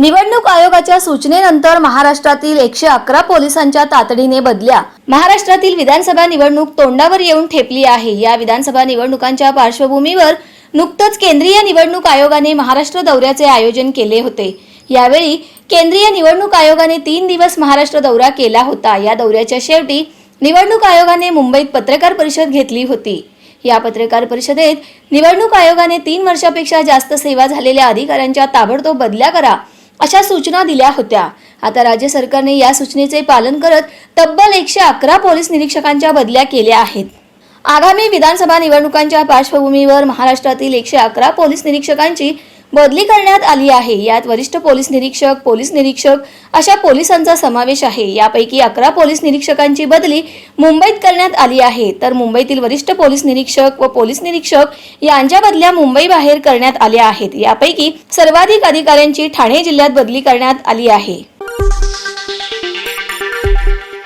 निवडणूक आयोगाच्या सूचनेनंतर महाराष्ट्रातील एकशे अकरा पोलिसांच्या तातडीने बदल्या. महाराष्ट्रातील विधानसभा निवडणूक तोंडावर येऊन ठेपली आहे. या विधानसभा निवडणुकांच्या पार्श्वभूमीवर नुकतंच केंद्रीय निवडणूक आयोगाने महाराष्ट्र दौऱ्याचे आयोजन केले होते. यावेळी केंद्रीय निवडणूक आयोगाने तीन दिवस महाराष्ट्र दौरा केला होता. या दौऱ्याच्या शेवटी निवडणूक आयोगाने मुंबईत पत्रकार परिषद घेतली होती. या पत्रकार परिषदेत निवडणूक आयोगाने तीन वर्षापेक्षा जास्त सेवा झालेल्या अधिकाऱ्यांच्या ताबडतोब बदल्या करा. अशा सूचना दिल्या होत्या. आता राज्य सरकारने या सूचनेचे पालन करत तब्बल एकशे अकरा पोलीस निरीक्षकांच्या बदल्या केल्या आहेत. आगामी विधानसभा निवडणुकांच्या पार्श्वभूमीवर महाराष्ट्रातील एकशे अकरा पोलीस निरीक्षकांची बदली करण्यात आली आहे. यात वरिष्ठ पोलीस निरीक्षक पोलीस निरीक्षक अशा पोलिसांचा समावेश आहे. यापैकी अकरा पोलीस निरीक्षकांची बदली मुंबईत करण्यात आली आहे. तर मुंबईतील वरिष्ठ पोलीस निरीक्षक व पोलीस निरीक्षक यांच्या बदल्या मुंबई बाहेर करण्यात आल्या आहेत. यापैकी सर्वाधिक अधिकाऱ्यांची ठाणे जिल्ह्यात बदली करण्यात आली आहे.